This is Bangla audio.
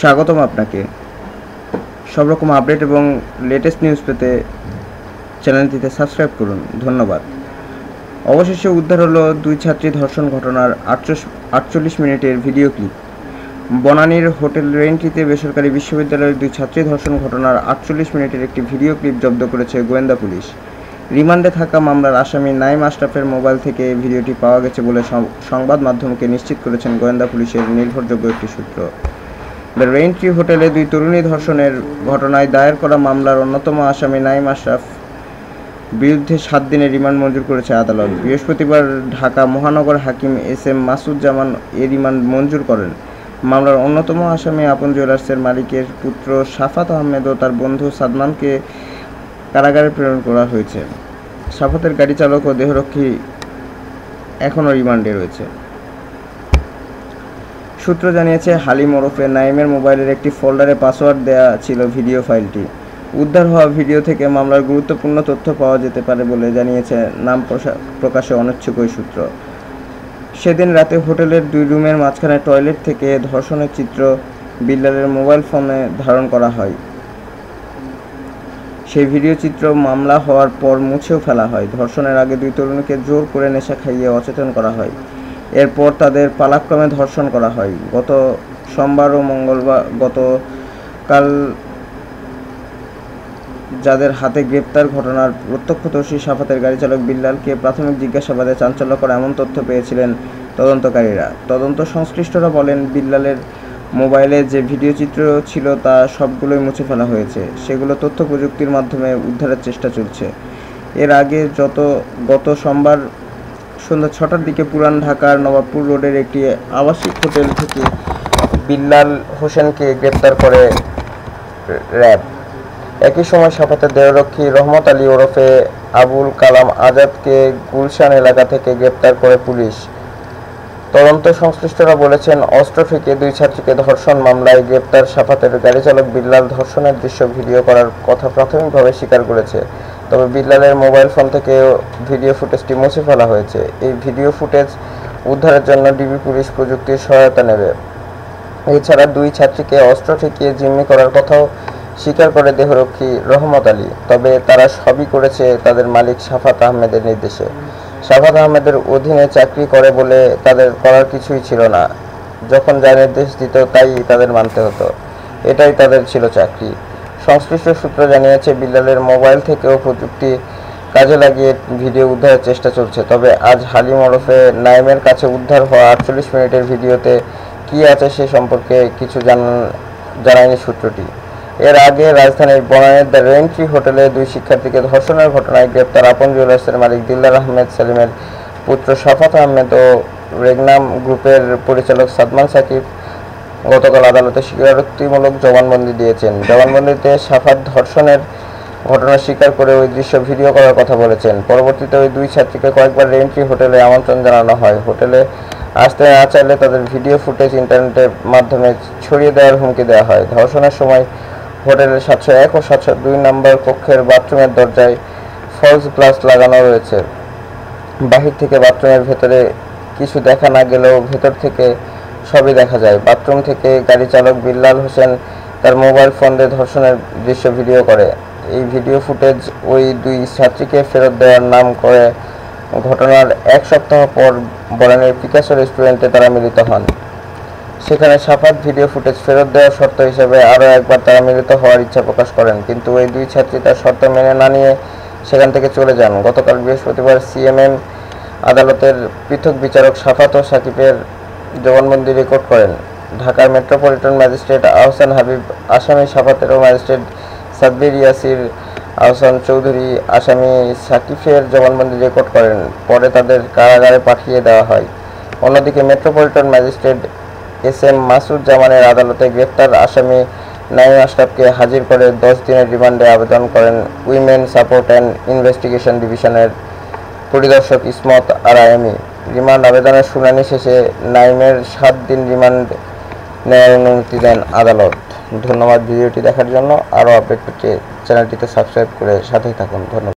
স্বাগতম আপনাকে। সব রকম আপডেট এবং লেটেস্ট নিউজ পেতে চ্যানেলটিতে সাবস্ক্রাইব করুন। ধন্যবাদ। অবশেষে উদ্ধার হলো দুই ছাত্রী ধর্ষণ ঘটনার আটচল্লিশ মিনিটের ভিডিও ক্লিপ বনানীর হোটেল রেন্ট্রিতে বেসরকারি বিশ্ববিদ্যালয়ের দুই ছাত্রী ধর্ষণ ঘটনার আটচল্লিশ মিনিটের একটি ভিডিও ক্লিপ জব্দ করেছে গোয়েন্দা পুলিশ। রিমান্ডে থাকা মামলার আসামি নাইম আশরাফের মোবাইল থেকে ভিডিওটি পাওয়া গেছে বলে সংবাদ মাধ্যমকে নিশ্চিত করেছেন গোয়েন্দা পুলিশের নির্ভরযোগ্য একটি সূত্র। দ্য রেইনট্রি হোটেলে দুই তরুণী ধর্ষণের ঘটনায় দায়ের করা মামলার অন্যতম আসামি নাইম আশরাফ বিরুদ্ধে সাত দিনের রিমান্ড মঞ্জুর করেছে আদালত। বৃহস্পতিবার ঢাকা মহানগর হাকিম এস এম মাসুজ্জামান এ রিমান্ড মঞ্জুর করেন। মামলার অন্যতম আসামি আপন জুয়েলার্সের মালিকের পুত্র সাফাত আহমেদ ও তার বন্ধু সাদমানকে কারাগারে প্রেরণ করা হয়েছে। সাফাতের গাড়ি চালক ও দেহরক্ষী এখনও রিমান্ডে রয়েছে। সূত্র জানিয়েছে, হালিম ওরফে নাইমের মোবাইলের একটি ফোল্ডারে পাসওয়ার্ড দেওয়া ছিল ভিডিও ফাইলটি। উদ্ধার হওয়া ভিডিও থেকে মামলার গুরুত্বপূর্ণ তথ্য পাওয়া যেতে পারে বলে জানিয়েছে নাম প্রকাশে অনিচ্ছুক ওই সূত্র। সেদিন রাতে হোটেলের দুই রুমের মাঝখানে টয়লেট থেকে ধর্ষণের চিত্র বিল্লালের মোবাইল ফোনে ধারণ করা হয়। সেই ভিডিও চিত্র মামলা হওয়ার পর মুছেও ফেলা হয়। ধর্ষণের আগে দুই তরুণীকে জোর করে নেশা খাইয়ে অচেতন করা হয়। এরপর তাদের পালাক্রমে ধর্ষণ করা হয়। গত সোমবার ও মঙ্গলবার গতকাল যাদের হাতে গ্রেপ্তার ঘটনার প্রত্যক্ষদর্শী, সাফাতের গাড়ি চালক বিল্লালকে প্রাথমিক জিজ্ঞাসাবাদে চাঞ্চল্য চাঞ্চল্যকর এমন তথ্য পেয়েছিলেন তদন্তকারীরা। তদন্ত সংশ্লিষ্টরা বলেন, বিল্লালের মোবাইলে যে ভিডিও চিত্র ছিল তা সবগুলোই মুছে ফেলা হয়েছে। সেগুলো তথ্য প্রযুক্তির মাধ্যমে উদ্ধারের চেষ্টা চলছে। এর আগে যত, গত সোমবার সন্ধ্যা ছটার দিকে পুরান ঢাকার নবাবপুর রোডের একটি আবাসিক হোটেল থেকে বিল্লাল হোসেনকে গ্রেপ্তার করে র্যাব। একই সময় সাফাতের দেহরক্ষী রহমত আলী ওরফে আবুল কালাম আজাদকে গুলশান এলাকা থেকে গ্রেপ্তার করে পুলিশ। তদন্ত সংশ্লিষ্টরা বলেছেন, অস্ত্র থেকে দুই ছাত্রীকে ধর্ষণ মামলায় গ্রেপ্তার সাফাতের গাড়ি চালক বিল্লাল ধর্ষণের দৃশ্য ভিডিও করার কথা প্রাথমিকভাবে স্বীকার করেছে। তবে বিল্লালের মোবাইল ফোন থেকে ভিডিও ফুটেজটি মুছে ফেলা হয়েছে। এই ভিডিও ফুটেজ উদ্ধারের জন্য ডিবি পুলিশ প্রযুক্তির সহায়তা নেবে। এছাড়া দুই ছাত্রীকে অস্ত্র ঠেকিয়ে জিম্মি করার কথাও স্বীকার করে দেহরক্ষী রহমত আলী। তবে তারা সবই করেছে তাদের মালিক সাফাত আহমেদের নির্দেশে। সাফাত আহমেদের অধীনে চাকরি করে বলে তাদের করার কিছুই ছিল না। যখন যা নির্দেশ দিত তাই তাদের মানতে হতো। এটাই তাদের ছিল চাকরি। সংশ্লিষ্ট সূত্র জানিয়েছে, বিল্লালের মোবাইল থেকেও প্রযুক্তি কাজে লাগিয়ে ভিডিও উদ্ধারের চেষ্টা চলছে। তবে আজ হালিম ওরফে নাইমের কাছে উদ্ধার হওয়া আটচল্লিশ মিনিটের ভিডিওতে কী আছে সে সম্পর্কে কিছু জানায়নি সূত্রটি। এর আগে রাজধানীর বনানীর দ্য রেন্ট্রি হোটেলে দুই শিক্ষার্থীকে ধর্ষণের ঘটনায় গ্রেপ্তার আপন জুয়েলার্সের মালিক দিল্লার আহমেদ সেলিমের পুত্র সাফাত আহমেদ ও রেগনাম গ্রুপের পরিচালক সাদমান সাকিব। গতকাল আদালতে স্বীকারোক্তিমূলক জবানবন্দি দিয়েছেন। জবানবন্দিতে সাফাত ধর্ষণের ঘটনা স্বীকার করে ওই দৃশ্য ভিডিও করার কথা বলেছেন। পরবর্তীতে ওই দুই ছাত্রীকে কয়েকবার রেন্ট্রি হোটেলে আমন্ত্রণ জানানো হয়। হোটেলে আসতে না চাইলে তাদের ভিডিও ফুটেজ ইন্টারনেটের মাধ্যমে ছড়িয়ে দেওয়ার হুমকি দেওয়া হয়। ধর্ষণের সময় হোটেলের সাতশো এক ও সাতশো দুই নম্বর কক্ষের বাথরুমের দরজায় ফলস গ্লাস লাগানো রয়েছে। বাহির থেকে বাথরুমের ভেতরে কিছু দেখা না গেলেও ভেতর থেকে সবই দেখা যায়। বাথরুম থেকে গাড়ি চালক বিল্লাল হোসেন তার মোবাইল ফোন দিয়ে ধর্ষণের দৃশ্য ভিডিও করে। এই ভিডিও ফুটেজ ওই দুই ছাত্রীকে ফেরত দেওয়ার নাম করে। ঘটনার এক সপ্তাহ পর বরানের পিকাসো রেস্টুরেন্টে তারা মিলিত হন। সেখানে সাফাত ভিডিও ফুটেজ ফেরত দেওয়ার শর্ত হিসেবে আরও একবার তারা মিলিত হওয়ার ইচ্ছা প্রকাশ করেন। কিন্তু ওই দুই ছাত্রী তার শর্ত মেনে না নিয়ে সেখান থেকে চলে যান। গতকাল বৃহস্পতিবার সিএমএম আদালতের পৃথক বিচারক সাফাত ও সাকিবের জবানবন্দি রেকর্ড করেন। ঢাকার মেট্রোপলিটন ম্যাজিস্ট্রেট আহসান হাবিব, আসামি সাফাতের ম্যাজিস্ট্রেট সাব্বির ইয়াসির, আহসান চৌধুরী, আসামি সাকিফের জবানবন্দি রেকর্ড করেন। পরে তাদের কারাগারে পাঠিয়ে দেওয়া হয়। অন্যদিকে metropolitan magistrate S M Masud জামানের আদালতে গ্রেপ্তার আসামি নাইম আশরাফকে হাজির করে দশ দিনের রিমান্ডে আবেদন করেন উইমেন সাপোর্ট অ্যান্ড ইনভেস্টিগেশন ডিভিশনের পরিদর্শক ইসমত আরায়ামি। রিমান্ড আবেদনের শুনানি শেষে নাইমের সাত দিন রিমান্ড নেওয়ার অনুমতি দেন আদালত। ধন্যবাদ ভিডিওটি দেখার জন্য। আরও আপডেট পেতে চ্যানেলটিতে সাবস্ক্রাইব করে সাথেই থাকুন। ধন্যবাদ।